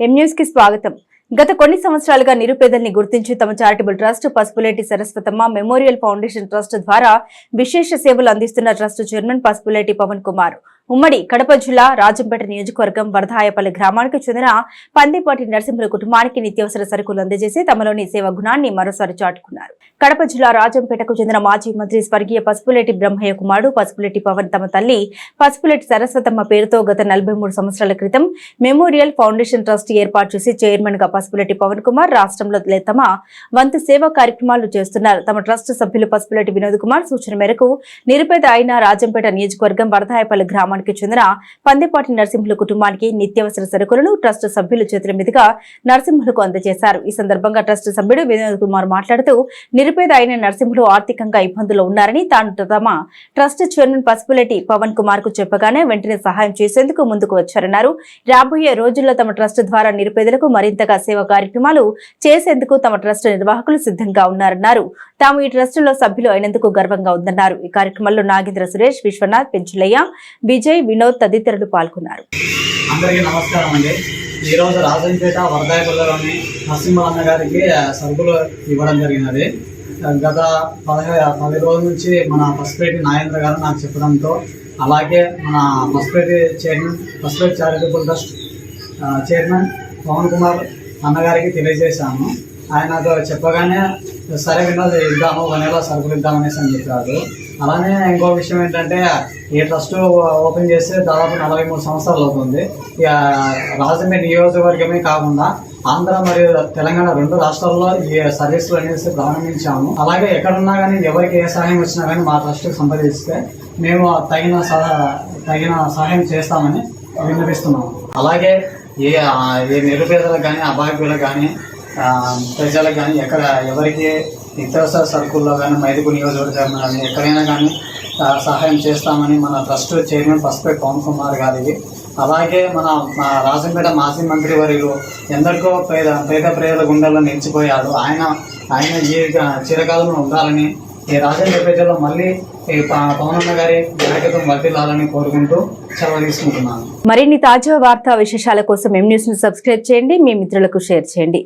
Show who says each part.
Speaker 1: కి స్వాగతం. గత కొన్ని సంవత్సరాలుగా నిరుపేదల్ని గుర్తించి తమ charitable trust Pasupuleti Saraswatamma memorial foundation trust ద్వారా విశేష సేవలు అందిస్తున్న ట్రస్ట్ చైర్మన్ పసుపులేటి పవన్ కుమార్. ఉమ్మడి కడప జిల్లా రాజంపేట నియోజకవర్గం వరదాయపల్లి గ్రామానికి చెందిన పందిపాటి నరసింహుల కుటుంబానికి నిత్యావసర సరుకులు అందజేసి తమలోని సేవ గుణాన్ని మరోసారి చాటుకున్నారు. కడప జిల్లా రాజంపేటకు చెందిన మాజీ మంత్రి స్వర్గీయ పసుపులేటి బ్రహ్మయ్య కుమారుడు పసుపులేటి పవన్ తమ తల్లి పసుపులేటి సరస్వతమ్మ పేరుతో గత నలభై మూడు సంవత్సరాల క్రితం మెమోరియల్ ఫౌండేషన్ ట్రస్ట్ ఏర్పాటు చేసి చైర్మన్గా పసుపులేటి పవన్ కుమార్ రాష్ట్రంలో తమ వంతు సేవా కార్యక్రమాలు చేస్తున్నారు. తమ ట్రస్ట్ సభ్యులు పసుపులేటి వినోద్ కుమార్ సూచన మేరకు నిరుపేద అయిన రాజంపేట నియోజకవర్గం వరదాయపల్లి గ్రామానికి చెందిన పందిపాటి నరసింహుల కుటుంబానికి నిత్యావసర సరుకులను ట్రస్ట్ సభ్యులు చేతుల మీదుగా నరసింహులకు అందజేశారు. ఈ సందర్భంగా ట్రస్ట్ సభ్యుడు వినోద్ కుమార్ మాట్లాడుతూ నిరుపేద అయిన నరసింహులు ఆర్థికంగా ఇబ్బందులు ఉన్నారని తాను తమ ట్రస్ట్ చైర్మన్ పసుపులేటి పవన్ కుమార్కు చెప్పగానే వెంటనే సహాయం చేసేందుకు ముందుకు వచ్చారన్నారు. రాబోయే రోజుల్లో తమ ట్రస్ట్ ద్వారా నిరుపేదలకు మరింతగా సేవా కార్యక్రమాలు చేసేందుకు తమ ట్రస్ట్ నిర్వాహకులు సిద్ధంగా ఉన్నారన్నారు. తాము ఈ ట్రస్టులో సభ్యులు అయినందుకు గర్వంగా ఉందన్నారు. ఈ కార్యక్రమంలో నాగేంద్ర సురేష్ విశ్వనాథ్ పెంచులయ్య విజయ్ వినోద్ తదితరులు పాల్గొన్నారు.
Speaker 2: అందరికీ నమస్కారం అండి. ఈరోజు రాజంపేట వరదాయపల్లిలోని నరసింహన్న గారికి సరుకులు ఇవ్వడం జరిగినది. గత పదహై పది రోజుల నుంచి మన పసిపేటి నాగేంద్ర గారు నాకు చెప్పడంతో అలాగే మన Pasupuleti chairman Pasupuleti charitable trust chairman Pawan Kumar అన్నగారికి తెలియజేశాను. ఆయన చెప్పగానే సరే వినోద్ ఇద్దాము ఒక సరుకులు ఇద్దామనేసి అని చెప్పారు. అలానే ఇంకో విషయం ఏంటంటే ఈ ట్రస్ట్ ఓపెన్ చేస్తే దాదాపు నలభై మూడు సంవత్సరాలు అవుతుంది. ఇక రాజమండ్రి నియోజకవర్గమే కాకుండా ఆంధ్ర మరియు తెలంగాణ రెండు రాష్ట్రాల్లో ఈ సర్వీసులు అనేసి ప్రారంభించాము. అలాగే ఎక్కడున్నా కానీ ఎవరికి ఏ సహాయం వచ్చినా కానీ మా ట్రస్ట్కి సంప్రదిస్తే మేము తగిన తగిన సహాయం చేస్తామని విన్నపిస్తున్నాము అలాగే ఏ ఏ నిరుపేదలకు కానీ అభాగ్యులకు కానీ ప్రజలకు కానీ ఎక్కడ ఎవరికి నిత్యావసర సరుకుల్లో కానీ మైదుకు నియోజకవర్గం కానీ ఎక్కడైనా కానీ సహాయం చేస్తామని మన ట్రస్ట్ చైర్మన్ పసుపే పవన్ కుమార్ గారికి అలాగే మన మా రాజంపేట మాజీ మంత్రి వర్యులు ఎందరికో పేద పేద ప్రజల గుండెల్లో నిలిచిపోయారు. ఆయన ఆయన ఈ చిరకాలంలో ఉండాలని ఈ రాజంపేట ప్రజల్లో మళ్ళీ పవనన్న పవన్ గారి నాయకత్వం వర్తిల్లాలని కోరుకుంటూ సెలవు తీసుకుంటున్నాను.
Speaker 1: మరిన్ని తాజా వార్తా విశేషాల కోసం ఎం న్యూస్ను సబ్స్క్రైబ్ చేయండి. మీ మిత్రులకు షేర్ చేయండి.